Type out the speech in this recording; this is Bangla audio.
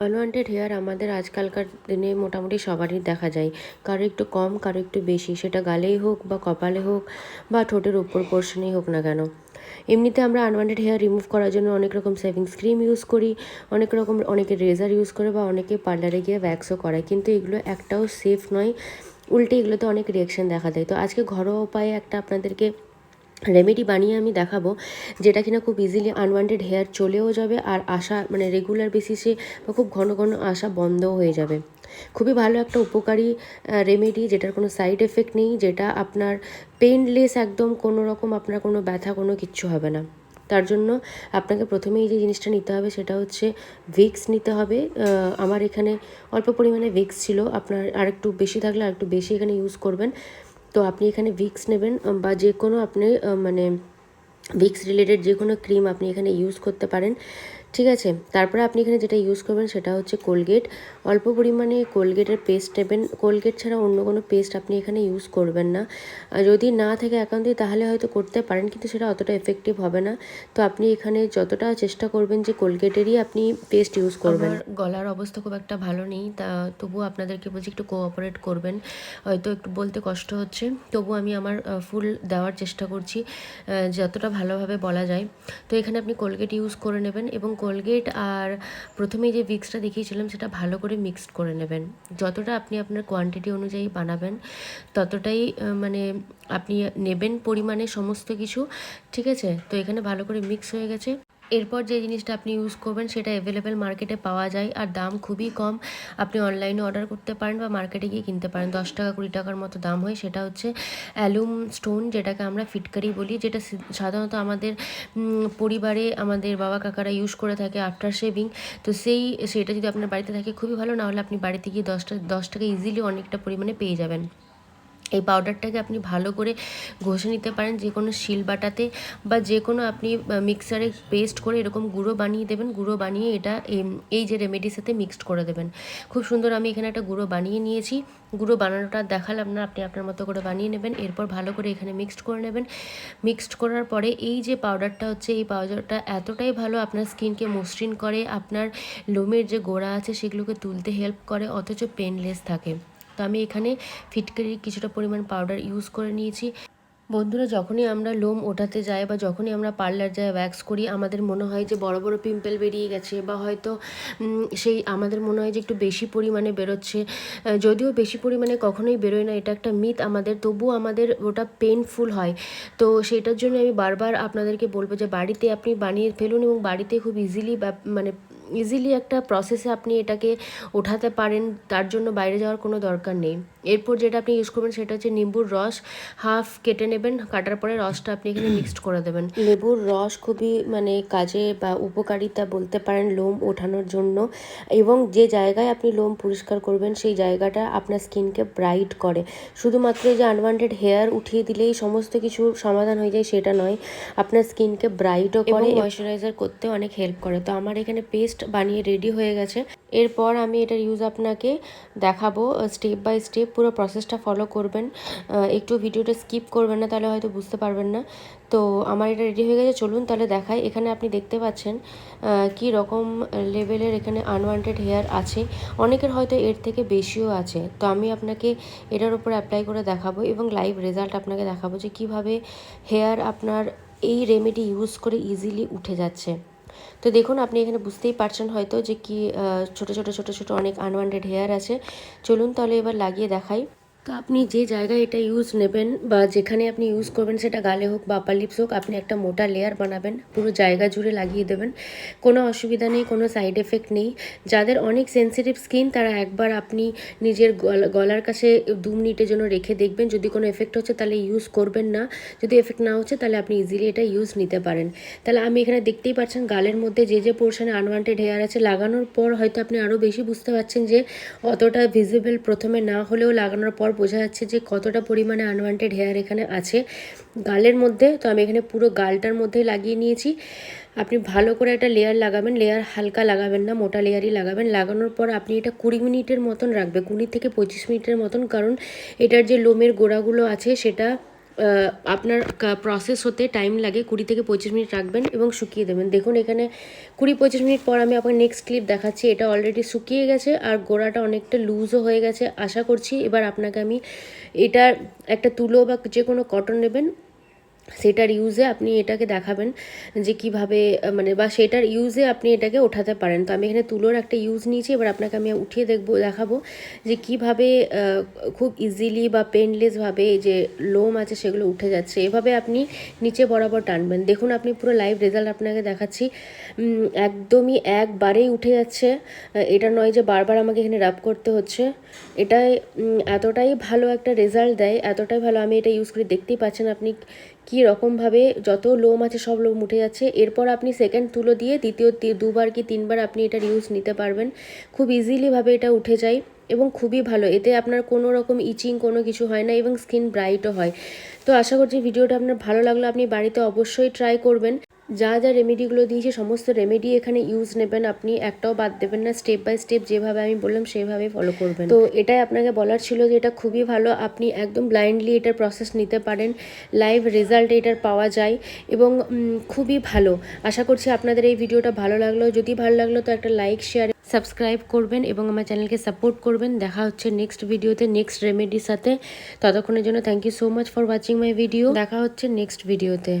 আনওয়ান্টেড হেয়ার আমাদের আজকালকার দিনে মোটামুটি সবারই দেখা যায়। কারও একটু কম, কারও একটু বেশি। সেটা গালেই হোক বা কপালে হোক বা ঠোঁটের উপর পোর্শনেই হোক না কেন। এমনিতে আমরা আনওয়ান্টেড হেয়ার রিমুভ করার জন্য অনেক রকম সেভিংস ক্রিম ইউজ করি, অনেক রকম, অনেকে রেজার ইউজ করে বা অনেকে পার্লারে গিয়ে ভ্যাক্সও করায়। কিন্তু এগুলো একটাও সেফ নয়। উল্টে এগুলোতে অনেক রিয়াকশন দেখা দেয়। তো আজকে ঘরোয়া উপায়ে একটা আপনাদেরকে রেমেডি বানিয়ে আমি দেখাবো, যেটা কিনা খুব ইজিলি আনওয়ান্টেড হেয়ার চলেও যাবে আর আসা মানে রেগুলার বেসিসে বা খুব ঘন ঘন আসা বন্ধও হয়ে যাবে। খুবই ভালো একটা উপকারী রেমেডি যেটার কোনো সাইড এফেক্ট নেই, যেটা আপনার পেনলেস একদম কোনো রকম আপনার কোনো ব্যথা কোনো কিচ্ছু হবে না। তার জন্য আপনাকে প্রথমেই যে জিনিসটা নিতে হবে সেটা হচ্ছে ভিক্স নিতে হবে। আমার এখানে অল্প পরিমাণে ভিক্স ছিল, আপনার আরেকটু বেশি থাকলে আরেকটু বেশি এখানে ইউজ করবেন। তো আপনি এখানে ভিক্স নেবেন বা যে কোনো আপনি মানে ভিক্স রিলেটেড যে কোনো ক্রিম আপনি এখানে ইউজ করতে পারেন। ঠিক আছে, তারপরে আপনি এখানে যেটা ইউজ করবেন সেটা হচ্ছে কোলগেট অল্প পরিমাণে কোলগেটের পেস্ট নেবেন। কোলগেট ছাড়া অন্য কোনো পেস্ট আপনি এখানে ইউজ করবেন না। যদি না থাকে একান্তই, তাহলে হয়তো করতে পারেন, কিন্তু সেটা অতটা এফেক্টিভ হবে না। তো আপনি এখানে যতটা চেষ্টা করবেন যে কোলগেটেরই আপনি পেস্ট ইউজ করবেন। গলার অবস্থা খুব একটা ভালো নেই, তা তবুও আপনাদেরকে বলছি একটু কোঅপারেট করবেন। হয়তো একটু বলতে কষ্ট হচ্ছে তবু আমি আমার ফুল দেওয়ার চেষ্টা করছি যতটা ভালোভাবে বলা যায়। তো এখানে আপনি কোলগেট ইউজ করে নেবেন এবং কোলগেট আর প্রথমে যে ভিক্সটা দেখিয়েছিলাম, সেটা ভালো করে মিক্সড করে নেবেন। যতটা আপনি আপনার কোয়ান্টিটি অনুযায়ী বানাবেন, ততটাই মানে আপনি নেবেন পরিমাণে সমস্ত কিছু, ঠিক আছে? তো এখানে ভালো করে মিক্স হয়ে গেছে। এরপর যে জিনিসটা আপনি ইউজ করবেন, সেটা অ্যাভেলেবেল মার্কেটে পাওয়া যায়। আর দাম খুবই কম। আপনি অনলাইনে অর্ডার করতে পারেন বা মার্কেটে গিয়ে কিনতে পারেন। দশ টাকা, কুড়ি টাকার মতো দাম হয়। সেটা হচ্ছে অ্যালুম স্টোন যেটাকে আমরা ফিটকারি বলি, যেটা সাধারণত আমাদের পরিবারে আমাদের বাবা কাকারা ইউজ করে থাকে আফটার শেভিং তো সেই, সেটা যদি আপনার বাড়িতে থাকে, খুবই ভালো। না হলে আপনি বাড়িতে গিয়ে দশটা দশ টাকা ইজিলি অনেকটা পরিমাণে পেয়ে যাবেন। এই পাউডারটাকে আপনি ভালো করে ঘষে নিতে পারেন, যে কোনো শিল বাটাতে বা যে কোনো আপনি মিক্সারে পেস্ট করে এরকম গুঁড়ো বানিয়ে দেবেন, গুঁড়ো বানিয়ে এটা এই যে রেমেডির সাথে মিক্সড করে দেবেন। খুব সুন্দর আমি এখানে একটা গুঁড়ো বানিয়ে নিয়েছি। গুঁড়ো বানানোটা দেখালাম না, আপনি আপনার মতো করে বানিয়ে নেবেন, এরপর ভালো করে এখানে মিক্সড করে নেবেন। মিক্সড করার পরে এই যে পাউডারটা হচ্ছে, এই পাউডারটা এতটাই ভালো আপনার স্কিনকে মসৃণ করে, আপনার লোমের যে গোড়া আছে সেগুলোকে তুলতে হেল্প করে, অথচ পেনলেস থাকে। তো আমি এখানে ফিটকারির কিছুটা পরিমাণ পাউডার ইউজ করে নিয়েছি। বন্ধুরা, যখনই আমরা লোম ওঠাতে যাই বা যখনই আমরা পার্লার যাই ওয়্যাক্স করি, আমাদের মনে হয় যে বড় বড় পিম্পল বেরিয়ে গেছে বা হয়তো সেই আমাদের মনে হয় যে একটু বেশি পরিমাণে বেরোচ্ছে। যদিও বেশি পরিমাণে কখনোই বেরোয় না, এটা একটা মিথ আমাদের, তবুও আমাদের ওটা পেনফুল হয়। তো সেটার জন্য আমি বারবার আপনাদেরকে বলব যে বাড়িতে আপনি বানিয়ে ফেলুন এবং বাড়িতে খুব ইজিলি মানে ইজিলি একটা প্রসেসে আপনি এটাকে ওঠাতে পারেন তার জন্য বাইরে যাওয়ার কোনো দরকার নেই। এরপর যেটা আপনি ইউজ করবেন সেটা হচ্ছে নিম্বুর রস হাফ কেটে নেবেন কাটার পরে রসটা আপনি এখানে মিক্সড করে দেবেন। লেবুর রস খুবই মানে কাজে বা উপকারিতা বলতে পারেন লোম ওঠানোর জন্য। এবং যে জায়গায় আপনি লোম পরিষ্কার করবেন সেই জায়গাটা আপনার স্কিনকে ব্রাইট করে। শুধুমাত্র যে আনওয়ান্টেড হেয়ার উঠিয়ে দিলেই সমস্ত কিছু সমাধান হয়ে যায় সেটা নয়। আপনার স্কিনকে ব্রাইটও করে ময়শ্চারাইজার করতে অনেক হেল্প করে। তো আমার এখানে পেস্ট বানিয়ে রেডি হয়ে গেছে। এরপর আমি এটার ইউজ আপনাকে দেখাবো স্টেপ বাই স্টেপ পুরো প্রসেসটা ফলো করবেন। একটু ভিডিওটা স্কিপ করবেন না, তাহলে হয়তো বুঝতে পারবেন না। তো আমার এটা রেডি হয়ে গেছে, চলুন তাহলে দেখাই। এখানে আপনি দেখতে পাচ্ছেন কি রকম লেভেলের এখানে আনওয়ান্টেড হেয়ার আছে। অনেকের হয়তো এর থেকে বেশিও আছে। তো আমি আপনাকে এটার উপর অ্যাপ্লাই করে দেখাবো এবং লাইভ রেজাল্ট আপনাকে দেখাবো যে কীভাবে হেয়ার আপনার এই রেমেডি ইউজ করে ইজিলি উঠে যাচ্ছে। তো দেখুন, আপনি এখানে বুঝতেই পারছেন হয়তো যে কি ছোট ছোট ছোট ছোট অনেক আনওয়ান্টেড হেয়ার আছে। চলুন তাহলে এবার লাগিয়ে দেখাই। তো আপনি যে জায়গায় এটা ইউজ নেবেন বা যেখানে আপনি ইউজ করবেন, সেটা গালে হোক বা আপার লিপস হোক, আপনি একটা মোটা লেয়ার বানাবেন, পুরো জায়গা জুড়ে লাগিয়ে দেবেন। কোনো অসুবিধা নেই, কোনো সাইড এফেক্ট নেই। যাদের অনেক সেন্সিটিভ স্কিন তারা একবার আপনি নিজের গলার কাছে দু মিনিটের জন্য রেখে দেখবেন। যদি কোনো এফেক্ট হচ্ছে, তাহলে ইউজ করবেন না। যদি এফেক্ট না হচ্ছে, তাহলে আপনি ইজিলি এটা ইউজ নিতে পারেন। তাহলে আমি এখানে দেখতেই পাচ্ছেন, গালের মধ্যে যে যে পোর্শনে আনওয়ান্টেড হেয়ার আছে, লাগানোর পর হয়তো আপনি আরও বেশি বুঝতে পারছেন যে, অতটা ভিজিবল প্রথমে না হলেও লাগানোর পর বোঝা যাচ্ছে যে কতটা পরিমাণে আনওয়ান্টেড হেয়ার এখানে আছে। গালের মধ্যে, তো আমি এখানে পুরো গালটার মধ্যে লাগিয়ে নিয়েছি। আপনি ভালো করে একটা লেয়ার লাগাবেন লেয়ার হালকা লাগাবেন না, মোটা লেয়ারই লাগাবেন। লাগানোর পর আপনি এটা কুড়ি মিনিটের মতন রাখবে, কুড়ি থেকে পঁচিশ মিনিটের মতন, কারণ এটার যে লোমের গোড়াগুলো আছে, সেটা আপনার প্রসেস হতে টাইম লাগে, কুড়ি থেকে পঁচিশ মিনিট রাখবেন এবং শুকিয়ে দেবেন। দেখুন এখানে কুড়ি পঁচিশ মিনিট পর আমি আপনার নেক্সট ক্লিপ দেখাচ্ছি। এটা অলরেডি শুকিয়ে গেছে আর গোড়াটা অনেকটা লুজও হয়ে গেছে। আশা করছি এবার আপনাকে আমি এটার একটা তুলো বা যে কোনো কটন নেবেন। সেটার ইউজে আপনি এটাকে দেখাবেন যে কীভাবে মানে বা সেটার ইউজে আপনি এটাকে ওঠাতে পারেন। তো আমি এখানে তুলোর একটা ইউজ নিয়েছি, এবার আপনাকে আমি উঠিয়ে দেখব, দেখাবো যে কীভাবে খুব ইজিলি বা পেনলেসভাবে যে লোম আছে সেগুলো উঠে যাচ্ছে। এভাবে আপনি নিচে বরাবর টানবেন। দেখুন, আপনি পুরো লাইভ রেজাল্ট আপনাকে দেখাচ্ছি। একদমই একবারেই উঠে যাচ্ছে। এটা নয় যে বারবার আমাকে এখানে রাব করতে হচ্ছে। এটাই এতটাই ভালো একটা রেজাল্ট দেয়, এতটাই ভালো আমি এটা ইউজ করে দেখতেই পাচ্ছেন আপনি কী রকমভাবে যত লোম আছে সব লোম উঠে যাচ্ছে। এরপর আপনি সেকেন্ড তুলো দিয়ে দ্বিতীয় দুবার কি তিনবার আপনি এটা ইউজ নিতে পারবেন। খুব ইজিলিভাবে এটা উঠে যায় এবং খুবই ভালো। এতে আপনার কোনো রকম ইচিং কোনো কিছু হয় না এবং স্কিন ব্রাইটও হয়। তো আশা করছি ভিডিওটা আপনার ভালো লাগল। আপনি বাড়িতে অবশ্যই ট্রাই করবেন। যা যা রেমেডিগুলো দিয়েছি, সমস্ত রেমেডি এখানে ইউজ নেবেন আপনি। একটাও বাদ দেবেন না স্টেপ বাই স্টেপ যেভাবে আমি বললাম সেভাবে ফলো করবেন। তো এটাই আপনাকে বলার ছিল যে এটা খুবই ভালো, আপনি একদম ব্লাইন্ডলি এটার প্রসেস নিতে পারেন লাইভ রেজাল্ট এটার পাওয়া যায় এবং খুবই ভালো। আশা করছি আপনাদের এই ভিডিওটা ভালো লাগল। যদি ভালো লাগল তো একটা লাইক শেয়ার সাবস্ক্রাইব করবেন এবং আমার চ্যানেলকে সাপোর্ট করবেন। দেখা হচ্ছে নেক্সট ভিডিওতে নেক্সট রেমেডির সাথে। ততক্ষণের জন্য thank you so much for watching my video দেখা হচ্ছে নেক্সট ভিডিওতে